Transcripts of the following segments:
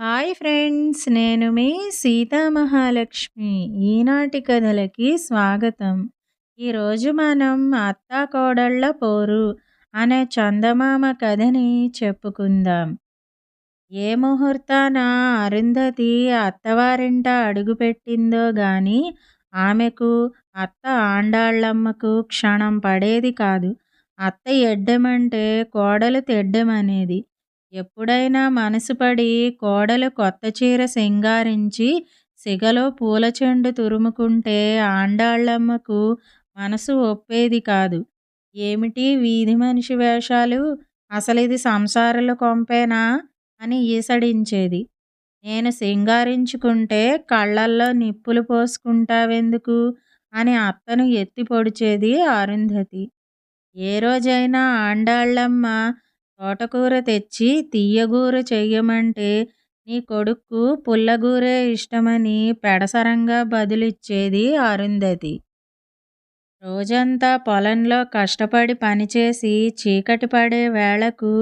Hi friends నేను మీ సీతామహాలక్ష్మి ఈనాటి కథలకి స్వాగతం. ఈరోజు మనం అత్తా కోడళ్ళ పోరు అనే చందమామ కథని చెప్పుకుందాం. ఏ ముహూర్తాన అరుంధతి అత్తవారింట అడుగుపెట్టిందో గాని ఆమెకు అత్త ఆండాళ్ళమ్మకు క్షణం పడేది కాదు. అత్త ఎడ్డమంటే కోడలు తెడ్డమనేది. ఎప్పుడైనా మనసుపడి కోడలు కొత్త చీర సింగారించి సిగలో పూల చెండు తురుముకుంటే ఆండాళ్ళమ్మకు మనసు ఒప్పేది కాదు. ఏమిటి వీధి మనిషి వేషాలు? అసలు ఇది సంసారుల కొంపేనా? అని ఈసడించేది. నేను సింగారించుకుంటే కళ్ళల్లో నిప్పులు పోసుకుంటావెందుకు? అని అత్తను ఎత్తి పొడిచేది అరుంధతి. ఏ రోజైనా ఆండాళ్ళమ్మ తోటకూర తెచ్చి తీయగూర చెయ్యమంటే నీ కొడుక్కు పుల్లగూరే ఇష్టమని పెడసరంగా బదులిచ్చేది అరుంధతి. రోజంతా పొలంలో కష్టపడి పనిచేసి చీకటి పడే వేళకు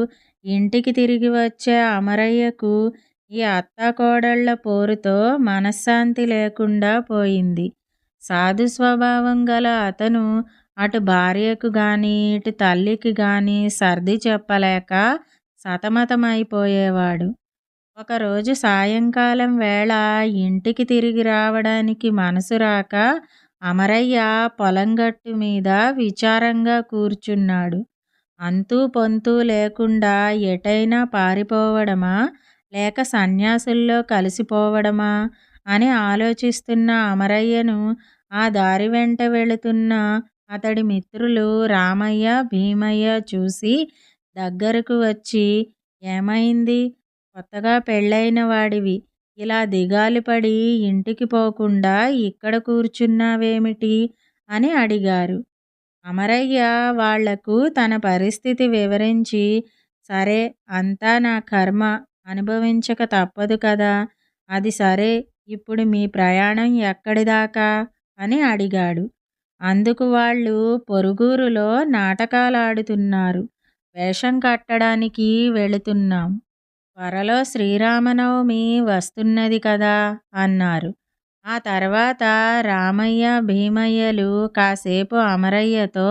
ఇంటికి తిరిగి వచ్చే అమరయ్యకు ఈ అత్తాకోడళ్ళ పోరుతో మనశ్శాంతి లేకుండా పోయింది. సాధు స్వభావం గల అతను అటు భార్యకు కానీ ఇటు తల్లికి కానీ సర్ది చెప్పలేక సతమతమైపోయేవాడు. ఒకరోజు సాయంకాలం వేళ ఇంటికి తిరిగి రావడానికి మనసు రాక అమరయ్య పొలంగట్టు మీద విచారంగా కూర్చున్నాడు. అంతూ పొంతూ లేకుండా ఎటైనా పారిపోవడమా? లేక సన్యాసుల్లో కలిసిపోవడమా? అని ఆలోచిస్తున్న అమరయ్యను ఆ దారి వెంట వెళుతున్న అతడి మిత్రులు రామయ్య భీమయ్య చూసి దగ్గరకు వచ్చి ఏమైంది? కొత్తగా పెళ్ళైన వాడివి. ఇలా దిగాలి పడి ఇంటికి పోకుండా ఇక్కడ కూర్చున్నావేమిటి? అని అడిగారు. అమరయ్య వాళ్ళకు తన పరిస్థితి వివరించి సరే అంతా నా కర్మ. అనుభవించక తప్పదు కదా. అది సరే. ఇప్పుడు మీ ప్రయాణం ఎక్కడిదాకా? అని అడిగాడు. అందుకు వాళ్ళు పొరుగురులో నాటకాలాడుతున్నారు. వేషం కట్టడానికి వెళుతున్నాం. త్వరలో శ్రీరామనవమి వస్తున్నది కదా అన్నారు. ఆ తర్వాత రామయ్య భీమయ్యలు కాసేపు అమరయ్యతో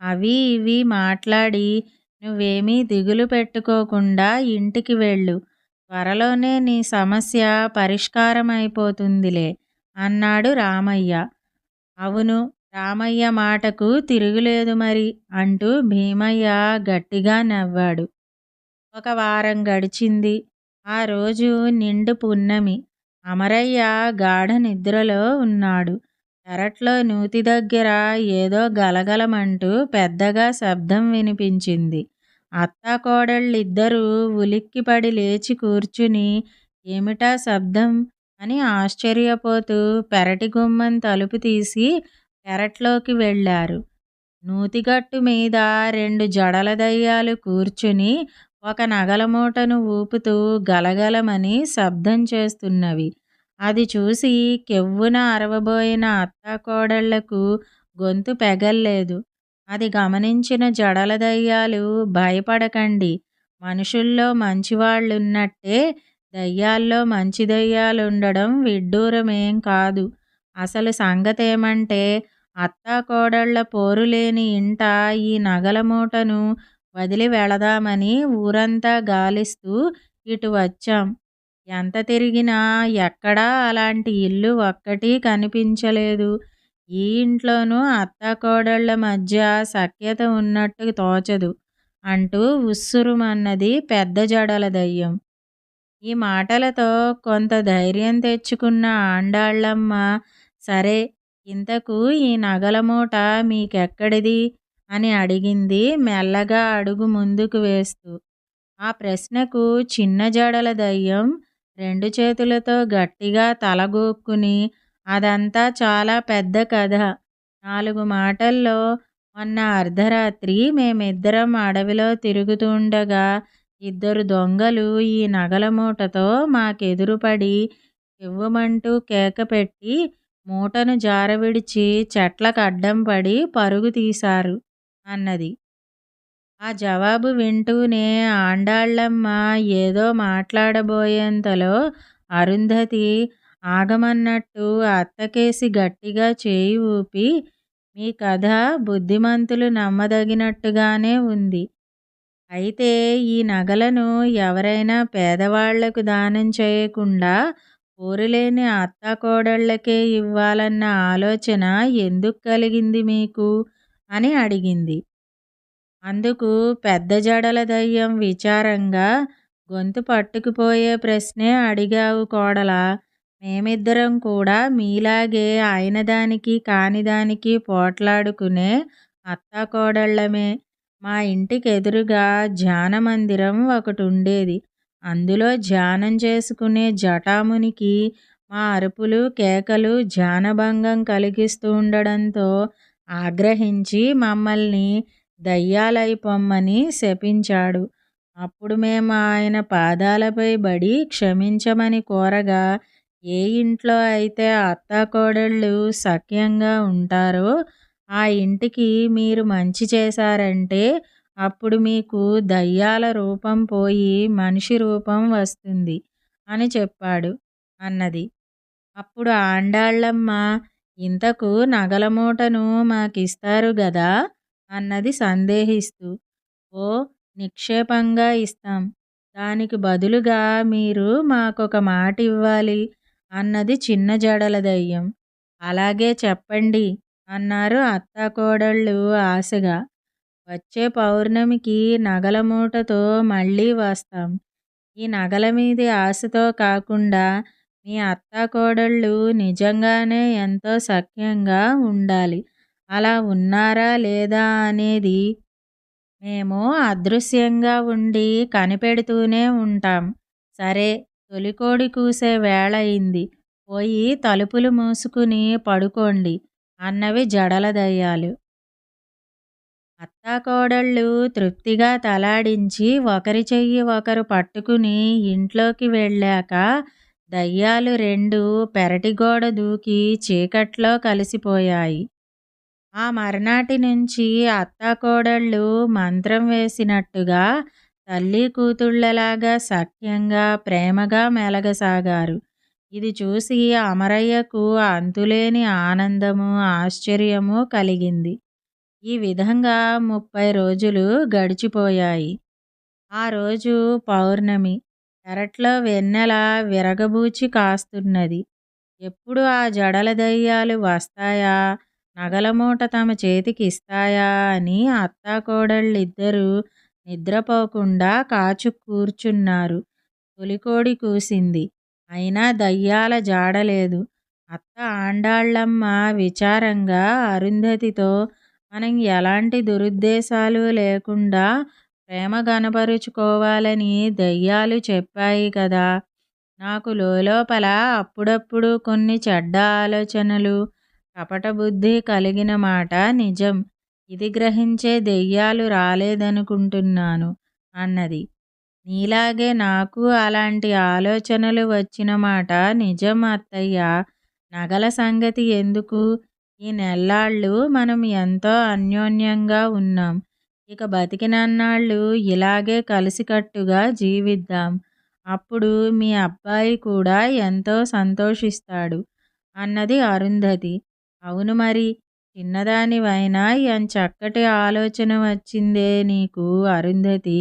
అవి ఇవి మాట్లాడి నువ్వేమీ దిగులు పెట్టుకోకుండా ఇంటికి వెళ్ళు. త్వరలోనే నీ సమస్య పరిష్కారం అయిపోతుందిలే అన్నాడు రామయ్య. అవును రామయ్య మాటకు తిరుగులేదు మరి అంటూ భీమయ్య గట్టిగా నవ్వాడు. ఒక వారం గడిచింది. ఆ రోజు నిండు పున్నమి. అమరయ్య గాఢ నిద్రలో ఉన్నాడు. పెరట్లో నూతి దగ్గర ఏదో గలగలమంటూ పెద్దగా శబ్దం వినిపించింది. అత్తా కోడళ్ళిద్దరూ ఉలిక్కిపడి లేచి కూర్చుని ఏమిటా శబ్దం? అని ఆశ్చర్యపోతూ పెరటి గుమ్మం తలుపు తీసి పెరట్లోకి వెళ్ళారు. నూతిగట్టు మీద రెండు జడల దయ్యాలు కూర్చుని ఒక నగల మూటను ఊపుతూ గలగలమని శబ్దం చేస్తున్నవి. అది చూసి కెవ్వున అరవబోయిన అత్తాకోడళ్ళకు గొంతు పెగల్లేదు. అది గమనించిన జడల దయ్యాలు భయపడకండి. మనుషుల్లో మంచివాళ్ళున్నట్టే దయ్యాల్లో మంచి దయ్యాలుండడం విడ్డూరమేం కాదు. అసలు సంగతేమంటే అత్తాకోడళ్ళ పోరులేని ఇంట ఈ నగల మూటను వదిలి వెళదామని ఊరంతా గాలిస్తూ ఇటు వచ్చాం. ఎంత తిరిగినా ఎక్కడా అలాంటి ఇల్లు ఒక్కటి కనిపించలేదు. ఈ ఇంట్లోనూ అత్తాకోడళ్ళ మధ్య సఖ్యత ఉన్నట్టు తోచదు అంటూ ఉస్సురుమన్నది పెద్ద జడల దయ్యం. ఈ మాటలతో కొంత ధైర్యం తెచ్చుకున్న ఆండాళ్ళమ్మ సరే ఇంతకు ఈ నగల మూట మీకెక్కడిది? అని అడిగింది మెల్లగా అడుగు ముందుకు వేస్తూ. ఆ ప్రశ్నకు చిన్న జడల దయ్యం రెండు చేతులతో గట్టిగా తలగోక్కుని అదంతా చాలా పెద్ద కథ. నాలుగు మాటల్లో మొన్న అర్ధరాత్రి మేమిద్దరం అడవిలో తిరుగుతుండగా ఇద్దరు దొంగలు ఈ నగల మూటతో మాకెదురుపడి ఇవ్వమంటూ కేక పెట్టి మూటను జారవిడిచి చెట్లకు అడ్డం పడి పరుగు తీశారు అన్నది. ఆ జవాబు వింటూనే ఆండాళ్ళమ్మ ఏదో మాట్లాడబోయేంతలో అరుంధతి ఆగమన్నట్టు అత్తకేసి గట్టిగా చేయి ఊపి మీ కథ బుద్ధిమంతులు నమ్మదగినట్టుగానే ఉంది. అయితే ఈ నగలను ఎవరైనా పేదవాళ్ళకు దానం చేయకుండా పోరులేని అత్తాకోడళ్ళకే ఇవ్వాలన్న ఆలోచన ఎందుకు కలిగింది మీకు? అని అడిగింది. అందుకు పెద్ద జడల దయ్యం విచారంగా గొంతు పట్టుకుపోయే ప్రశ్నే అడిగావు కోడలా. మేమిద్దరం కూడా మీలాగే అయినదానికి కానిదానికి పోట్లాడుకునే అత్తాకోడళ్ళమే. మా ఇంటికి ఎదురుగా ధ్యాన మందిరం ఒకటి ఉండేది అందులో ధ్యానం చేసుకునే జటామునికి మా అరుపులు కేకలు ధ్యానభంగం కలిగిస్తూ ఉండడంతో ఆగ్రహించి మమ్మల్ని దయ్యాలై పొమ్మని శపించాడు. అప్పుడు మేము ఆయన పాదాలపై బడి క్షమించమని కోరగా ఏ ఇంట్లో అయితే అత్తాకోడళ్ళు సఖ్యంగా ఉంటారో ఆ ఇంటికి మీరు మంచి చేశారంటే అప్పుడు మీకు దయ్యాల రూపం పోయి మనిషి రూపం వస్తుంది అని చెప్పాడు అన్నది. అప్పుడు ఆండాళ్ళమ్మ ఇంతకు నగల మూటను మాకిస్తారు గదా? అన్నది సందేహిస్తూ ఓ నిక్షేపంగా ఇస్తాం. దానికి బదులుగా మీరు మాకొక మాట ఇవ్వాలి అన్నది చిన్న జడల దయ్యం. అలాగే చెప్పండి అన్నారు అత్తాకోడళ్ళు ఆశగా. వచ్చే పౌర్ణమికి నగల మూటతో మళ్ళీ వస్తాం. ఈ నగల మీది ఆశతో కాకుండా మీ అత్తాకోడళ్ళు నిజంగానే ఎంతో సఖ్యంగా ఉండాలి. అలా ఉన్నారా లేదా అనేది మేము అదృశ్యంగా ఉండి కనిపెడుతూనే ఉంటాం. సరే తొలికోడి కూసే వేళ అయింది. పోయి తలుపులు మూసుకుని పడుకోండి. అన్నవి జడల దయ్యాలు అత్తాకోడళ్ళు తృప్తిగా తలాడించి ఒకరి చెయ్యి ఒకరు పట్టుకుని ఇంట్లోకి వెళ్ళాక దయ్యాలు రెండు పెరటిగోడ దూకి చీకట్లో కలిసిపోయాయి. ఆ మర్నాటి నుంచి అత్తాకోడళ్ళు మంత్రం వేసినట్టుగా తల్లి కూతుళ్ళలాగా సఖ్యంగా ప్రేమగా మెలగసాగారు. ఇది చూసి అమరయ్యకు అంతులేని ఆనందము ఆశ్చర్యము కలిగింది. ఈ విధంగా ముప్పై రోజులు గడిచిపోయాయి. ఆ రోజు పౌర్ణమి. పెరట్లో వెన్నెల విరగబూచి కాస్తున్నది. ఎప్పుడు ఆ జడల దయ్యాలు వస్తాయా? నగల మూట తమ చేతికి ఇస్తాయా అని అత్తాకోడళ్ళిద్దరూ నిద్రపోకుండా కాచు కూర్చున్నారు. తొలికోడి కూసింది. అయినా దయ్యాల జాడలేదు. అత్త ఆండాళ్ళమ్మ విచారంగా అరుంధతితో మనం ఎలాంటి దురుద్దేశాలు లేకుండా ప్రేమ కనపరుచుకోవాలని దయ్యాలు చెప్పాయి కదా. నాకు లోపల అప్పుడప్పుడు కొన్ని చెడ్డ ఆలోచనలు కపట బుద్ధి కలిగిన మాట నిజం. ఇది గ్రహించే దెయ్యాలు రాలేదనుకుంటున్నాను అన్నది. నీలాగే నాకు అలాంటి ఆలోచనలు వచ్చిన మాట నిజం అత్తయ్య. నగల సంగతి ఎందుకు? ఈ నెల్లాళ్ళు మనం ఎంతో అన్యోన్యంగా ఉన్నాం. ఇక బతికినన్నాళ్ళు ఇలాగే కలిసికట్టుగా జీవిద్దాం. అప్పుడు మీ అబ్బాయి కూడా ఎంతో సంతోషిస్తాడు అన్నది అరుంధతి. అవును మరి చిన్నదానివైనా చక్కటి ఆలోచన వచ్చిందే నీకు అరుంధతి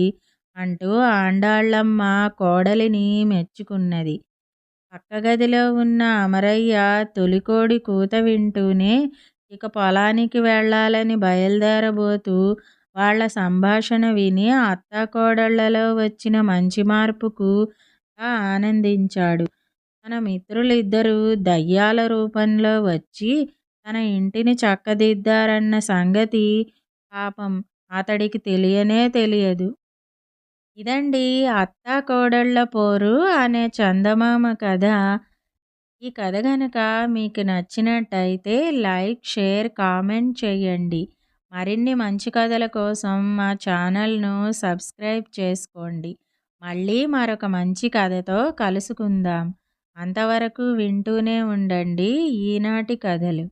అంటూ ఆండాళ్ళమ్మ కోడలిని మెచ్చుకున్నది. పక్కగదిలో ఉన్న అమరయ్య తొలికోడి కూత వింటూనే ఇక పొలానికి వెళ్ళాలని బయలుదేరబోతూ వాళ్ళ సంభాషణ విని అత్తాకోడళ్ళలో వచ్చిన మంచి మార్పుకు ఆనందించాడు. తన మిత్రులిద్దరూ దయ్యాల రూపంలో వచ్చి తన ఇంటిని చక్కదిద్దారన్న సంగతి పాపం అతడికి తెలియనే తెలియదు. ఇదండి అత్తా కోడళ్ళ పోరు అనే చందమామ కథ. ఈ కథ కనుక మీకు నచ్చినట్టయితే లైక్ షేర్ కామెంట్ చేయండి మరిన్ని మంచి కథల కోసం మా ఛానల్ను సబ్స్క్రైబ్ చేసుకోండి. మళ్ళీ మరొక మంచి కథతో కలుసుకుందాం. అంతవరకు వింటూనే ఉండండి ఈనాటి కథలు.